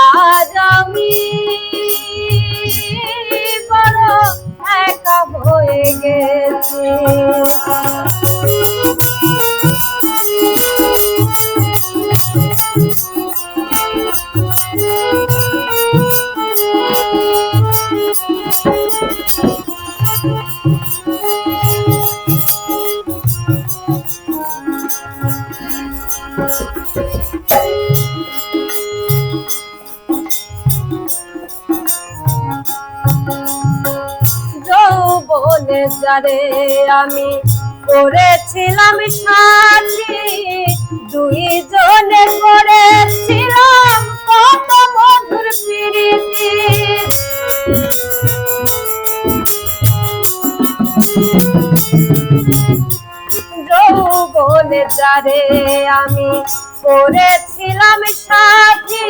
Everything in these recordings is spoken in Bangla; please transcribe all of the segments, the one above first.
আজ আমি বড় একা হয়ে গেছি। যৌবনে যারে আমি করেছিলাম সাথী দুইজনে করেছিলাম কত মধুর প্রীতি যৌবনে যারে আমি করেছিলাম সাথী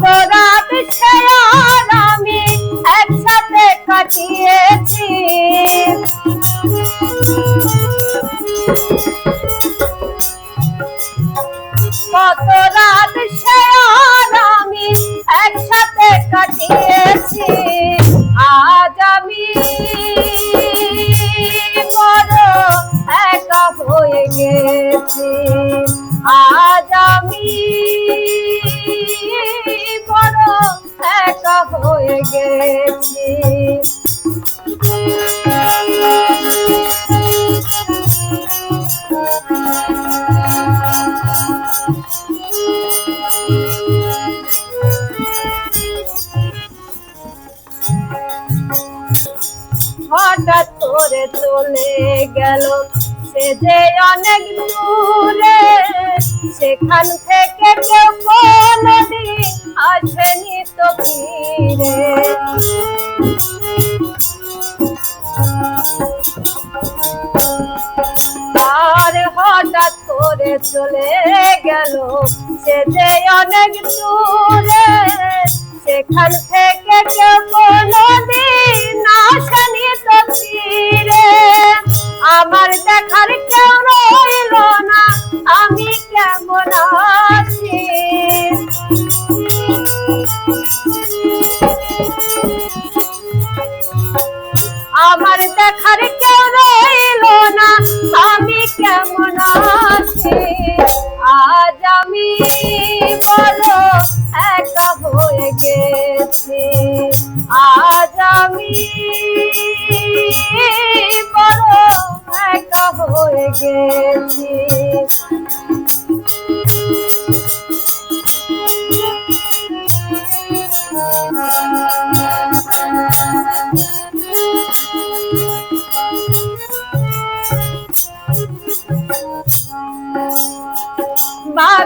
রাত সে আর আমি একসাথে কাটিয়েছি। গেছি হঠাৎ করে চলে গেল সে যে অনেক দূরে সেখান থেকে কেউ কোনদিন আসেনি গেল। সে যে অনেক দূরে সেখান থেকে কেউ কোনদিন আসেনি তো আমার দেখার আমার দেখার কেউ রইল না। আমি কেমন আছি? আজ আমি বলো, একা হয়ে গেছি। আজ আমি বলো, একা হয়ে গেছি।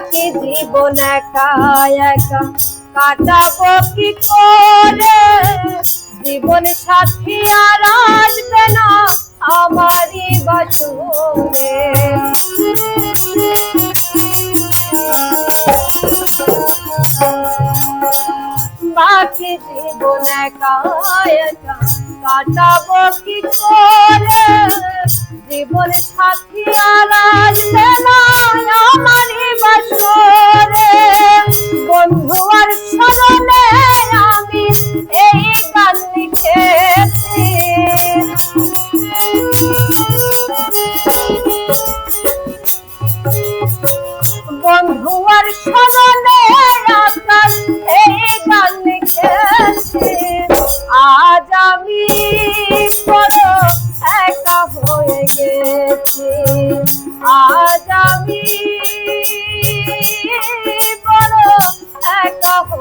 বাকি জীবন একা একা। কাটাবো কি করে? জীবন সাথী আর আসবে না আমারই বাসরে বাকি জীবন একা একা। কাটাবো কি করে? জীবন সাথী আর আসবে না আমারই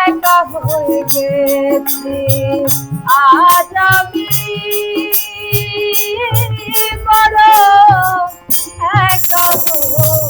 একা হয়ে গেছি আজ আমি বড় একা হয়ে